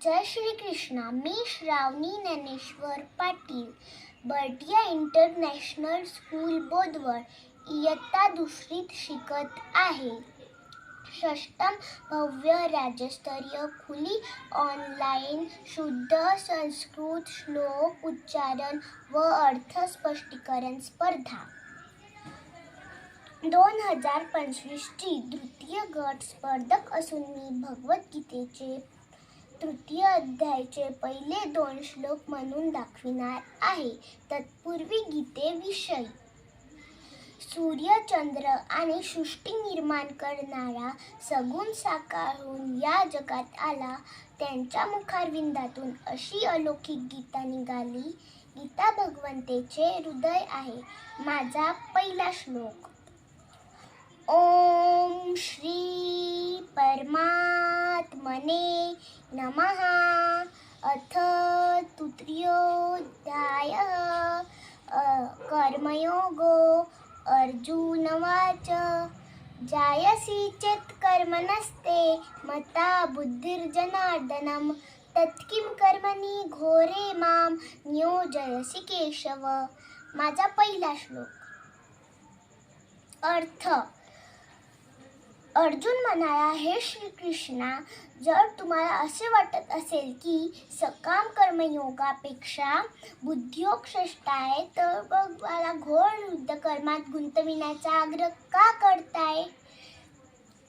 श्री कृष्णा मी Shravani Dnyaneshwar Patil Bardiya international school Bodwad इयत्ता दुसरीत शिकत आहे. षष्टम भव्य राज्यस्तरीय खुली ऑनलाईन शुद्ध संस्कृत श्लोक उच्चारण व अर्थ स्पष्टीकरण स्पर्धा. दोन हजार पंचवीसची तृतीय गट स्पर्धक असून मी भगवद्गीतेचे तृतीय अध्यायाचे पहिले दोन श्लोक म्हणून दाखविणार आहे. तत्पूर्वी गीते विषयी सूर्य चंद्र आणि सृष्टी निर्माण करणारा सगुण साकारून या जगात आला. त्यांच्या मुखारविंदातून अशी अलौकिक गीता निघाली. गीता भगवंतेचे हृदय आहे. माझा पहिला श्लोक. ओम श्री परमात्मने नमः। अथ तृतीयोध्याय कर्मयोगो अर्जुनवाच जायसी चेत् कर्मणस्ते मता बुद्धिर्जनार्दनं। तत्किं कर्मणि घोरे मां नियोजयसि केशव। माझा पहिला श्लोक। अर्थ। अर्जुन म्हणाला हे श्रीकृष्णा जर तुम्हाला असे वाटत असेल की सकाम कर्मयोगापेक्षा बुद्धियोग श्रेष्ठ आहे तर मग मला घोर युद्ध कर्मात गुंतविण्याचा आग्रह का करताय?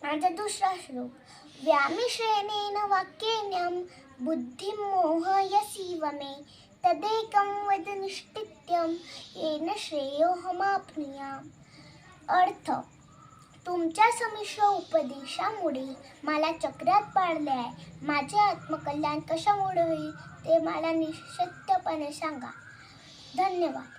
माझा दुसरा श्लोक व्यामिश्रेणेन वाक्येन बुद्धिं मोहयसीव मे तदेकं वद निष्ठित्यं येन श्रेयोहमाप्नुया अर्थ तुमच्या समिश्र उपदेशामुळे मला चक्रात पाडले आहे माझे आत्मकल्याण कशामुळे होईल ते मला निश्चितपणे सांगा. धन्यवाद.